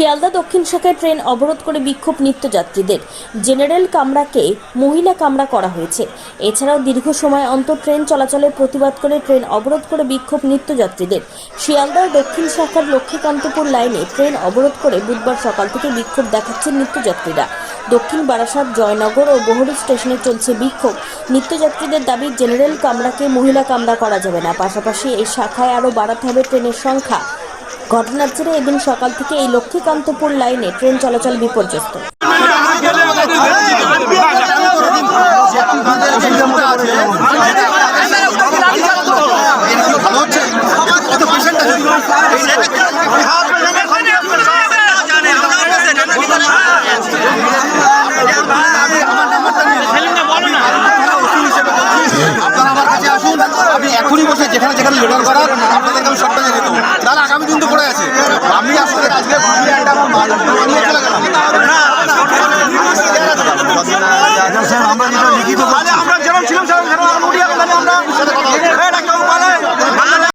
শিয়ালদা দক্ষিণ শাখায় ট্রেন অবরোধ করে বিক্ষোভ নিত্যযাত্রীদের। জেনারেল কামরাকে মহিলা কামরা করা হয়েছে। এছাড়াও দীর্ঘ সময় অন্তর ট্রেন চলাচলের প্রতিবাদ করে ট্রেন অবরোধ করে বিক্ষোভ নিত্যযাত্রীদের। শিয়ালদার দক্ষিণ শাখার লক্ষ্মীকান্তপুর লাইনে ট্রেন অবরোধ করে বুধবার সকাল থেকে বিক্ষোভ দেখাচ্ছেন নিত্যযাত্রীরা। দক্ষিণ বারাসাত, জয়নগর ও বহরু স্টেশনে চলছে বিক্ষোভ। নিত্যযাত্রীদের দাবি, জেনারেল কামরাকে মহিলা কামরা করা যাবে না। পাশাপাশি এই শাখায় আরও বাড়াতে হবে ট্রেনের সংখ্যা। ঘটনার জেরে এদিন সকাল থেকে এই লক্ষ্মীকান্তপুর লাইনে ট্রেন চলাচল বিপর্যস্ত। বসে যেখানে যেখানে জোগাড় করা আপনাদেরকে আমি সবটা জানিয়ে দেবো। তাহলে আগামী দিন তো পড়ে আছে। আমি আসলে আজকে একটা আমরা আমরা